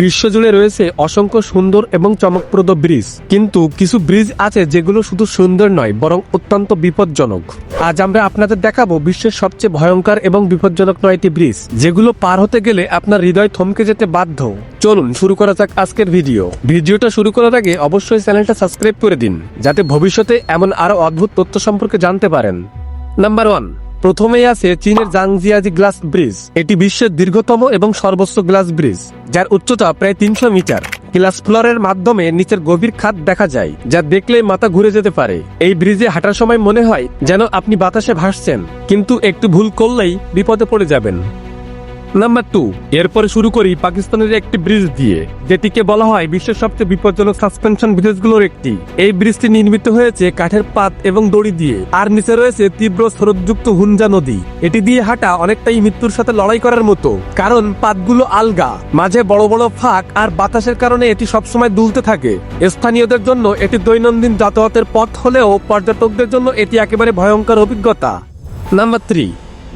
বিশ্বজুড়ে রয়েছে অসংখ্য সুন্দর এবং চমকপ্রদ ব্রিজ। কিন্তু কিছু ব্রিজ আছে যেগুলো শুধু সুন্দর নয়, বরং অত্যন্ত বিপজ্জনক। আজ আমরা আপনাদের দেখাবো বিশ্বের সবচেয়ে ভয়ঙ্কর এবং বিপজ্জনক নয়টি ব্রিজ, যেগুলো পার হতে গেলে আপনার হৃদয় থমকে যেতে বাধ্য। চলুন, শুরু করা যাক আজকের ভিডিও। ভিডিওটা শুরু করার আগে অবশ্যই চ্যানেলটা সাবস্ক্রাইব করে দিন, যাতে ভবিষ্যতে এমন আরও অদ্ভুত তথ্য সম্পর্কে জানতে পারেন। নাম্বার ওয়ান প্রথমেই আছে চীনের জাংজিয়াজি গ্লাস ব্রিজ। এটি বিশ্বের দীর্ঘতম এবং সর্বোচ্চ গ্লাস ব্রিজ, যার উচ্চতা প্রায় তিনশো মিটার। গ্লাস ফ্লোরের মাধ্যমে নিচের গভীর খাত দেখা যায়, যা দেখলে মাথা ঘুরে যেতে পারে। এই ব্রিজে হাঁটার সময় মনে হয় যেন আপনি বাতাসে ভাসছেন, কিন্তু একটু ভুল করলেই বিপদে পড়ে যাবেন। নাম্বার টু এরপরে শুরু করি পাকিস্তানের একটি ব্রিজ দিয়ে, যেটিকে বলা হয় বিশ্বের সবচেয়ে বিপজ্জনক সাসপেনশন ব্রিজগুলোর একটি। এই ব্রিজটি নির্মিত হয়েছে কাঠের পাত এবং দড়ি দিয়ে, আর নিচে রয়েছে তীব্র স্রোতযুক্ত হুঞ্জা নদী। এটি দিয়ে হাঁটা অনেকটাই মৃত্যুর সাথে লড়াই করার মতো, কারণ পাতগুলো আলগা, মাঝে বড় বড় ফাঁক আর বাতাসের কারণে এটি সবসময় দুলতে থাকে। স্থানীয়দের জন্য এটি দৈনন্দিন যাতায়াতের পথ হলেও পর্যটকদের জন্য এটি একেবারে ভয়ঙ্কর অভিজ্ঞতা। নাম্বার থ্রি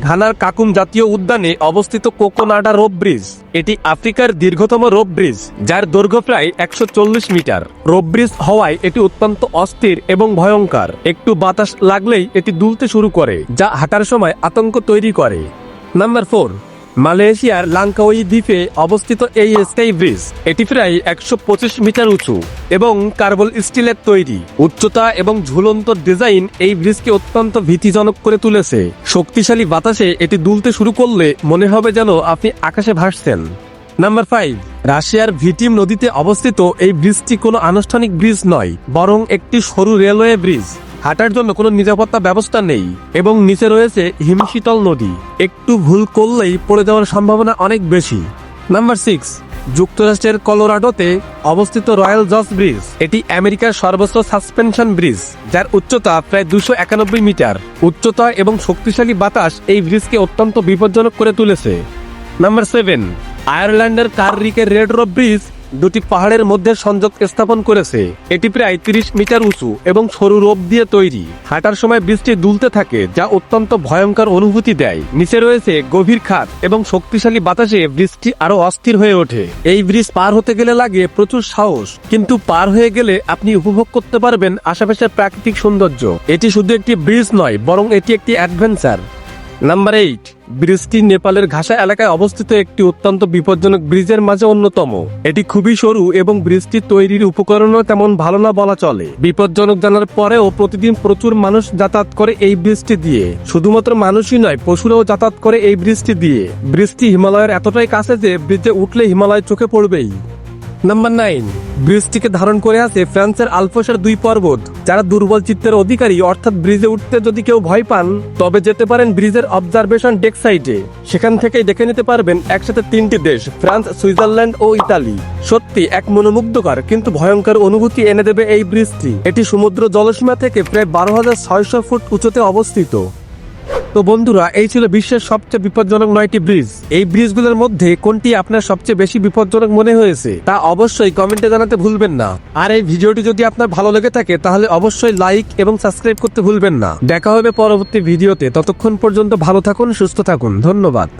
ঘানার কাকুম জাতীয় উদ্যানে অবস্থিত কোকোনাডা রোপ ব্রিজ। এটি আফ্রিকার দীর্ঘতম রোপ ব্রিজ, যার দৈর্ঘ্য প্রায় একশো চল্লিশ মিটার। রোপ ব্রিজ হওয়ায় এটি অত্যন্ত অস্থির এবং ভয়ঙ্কর। একটু বাতাস লাগলেই এটি দুলতে শুরু করে, যা হাঁটার সময় আতঙ্ক তৈরি করে। নাম্বার ফোর মালয়েশিয়ার লাঙ্কাওই দ্বীপে অবস্থিত এই স্কাই ব্রিজ, এটি প্রায় একশো পঁচিশ মিটার উঁচু এবং কার্বল স্টিলের তৈরি। উচ্চতা এবং ঝুলন্ত ডিজাইন এই ব্রিজকে অত্যন্ত ভীতিজনক করে তুলেছে। শক্তিশালী বাতাসে এটি দুলতে শুরু করলে মনে হবে যেন আপনি আকাশে ভাসছেন। নাম্বার ফাইভ, রাশিয়ার ভিটিম নদীতে অবস্থিত এই ব্রিজটি কোনো আনুষ্ঠানিক ব্রিজ নয়, বরং একটি সরু রেলওয়ে ব্রিজ। হাঁটার জন্য কোনো নিরাপত্তা ব্যবস্থা নেই এবং নিচে রয়েছে হিমশীতল নদী। একটু ভুল করলেই পড়ে যাওয়ার সম্ভাবনা অনেক বেশি। নাম্বার সিক্স যুক্তরাষ্ট্রের কলোরাডোতে অবস্থিত রয়্যাল জজ ব্রিজ। এটি আমেরিকার সর্বোচ্চ সাসপেনশন ব্রিজ, যার উচ্চতা প্রায় দুশো একানব্বই মিটার। উচ্চতা এবং শক্তিশালী বাতাস এই ব্রিজকে অত্যন্ত বিপজ্জনক করে তুলেছে। নাম্বার সেভেন আয়ারল্যান্ডের কাররিকের রেড রোপ ব্রিজ দুটি পাহাড়ের মধ্যে সংযোগ স্থাপন করেছে। এটি প্রায় তিরিশ মিটার উঁচু এবং সরু রোপ দিয়ে তৈরি। হাঁটার সময় ব্রিজটি দুলতে থাকে, যা অত্যন্ত ভয়ঙ্কর অনুভূতি দেয়। নিচে রয়েছে গভীর খাত এবং শক্তিশালী বাতাসে বৃষ্টি আরও অস্থির হয়ে ওঠে। এই ব্রিজ পার হতে গেলে লাগে প্রচুর সাহস, কিন্তু পার হয়ে গেলে আপনি উপভোগ করতে পারবেন আশেপাশের প্রাকৃতিক সৌন্দর্য। এটি শুধু একটি ব্রিজ নয়, বরং এটি একটি অ্যাডভেঞ্চার। Number eight. ব্রিজটি নেপালের ঘাসা এলাকায় অবস্থিত একটি অত্যন্ত বিপজ্জনক ব্রিজের মাঝে অন্যতম। এটি খুবই সরু এবং ব্রিজটি তৈরির উপকরণও তেমন ভালো না বলা চলে। বিপজ্জনক জানার পরেও প্রতিদিন প্রচুর মানুষ যাতায়াত করে এই ব্রিজটি দিয়ে। শুধুমাত্র মানুষই নয়, পশুরাও যাতায়াত করে এই ব্রিজটি দিয়ে। ব্রিজটি হিমালয়ের এতটাই কাছে যে ব্রিজে উঠলে হিমালয় চোখে পড়বেই। নাম্বার নাইন ব্রিজটিকে ধারণ করে আছে ফ্রান্সের আলফোসের দুই পর্বত, যারা দুর্বল চিত্তের অধিকারী, অর্থাৎ ব্রিজে উঠতে যদি কেউ ভয় পান, তবে যেতে পারেন ব্রিজের অবজারভেশন ডেক সাইটে। সেখান থেকেই দেখে নিতে পারবেন একসাথে তিনটি দেশ, ফ্রান্স, সুইজারল্যান্ড ও ইতালি। সত্যি, এক মনোমুগ্ধকর কিন্তু ভয়ঙ্কর অনুভূতি এনে দেবে এই ব্রিজটি এটি সমুদ্র জলসীমা থেকে প্রায় বারো হাজার ছয়শো ফুট উঁচুতে অবস্থিত। তো বন্ধুরা, এই ছিল বিশ্বের সবচেয়ে বিপজ্জনক নয়টি ব্রিজ। এই ব্রিজগুলোর মধ্যে কোনটি আপনার সবচেয়ে বেশি বিপজ্জনক মনে হয়েছে, তা অবশ্যই কমেন্টে জানাতে ভুলবেন না। আর এই ভিডিওটি যদি আপনার ভালো লেগে থাকে, তাহলে অবশ্যই লাইক এবং সাবস্ক্রাইব করতে ভুলবেন না। দেখা হবে পরবর্তী ভিডিওতে। ততক্ষণ পর্যন্ত ভালো থাকুন, সুস্থ থাকুন। ধন্যবাদ।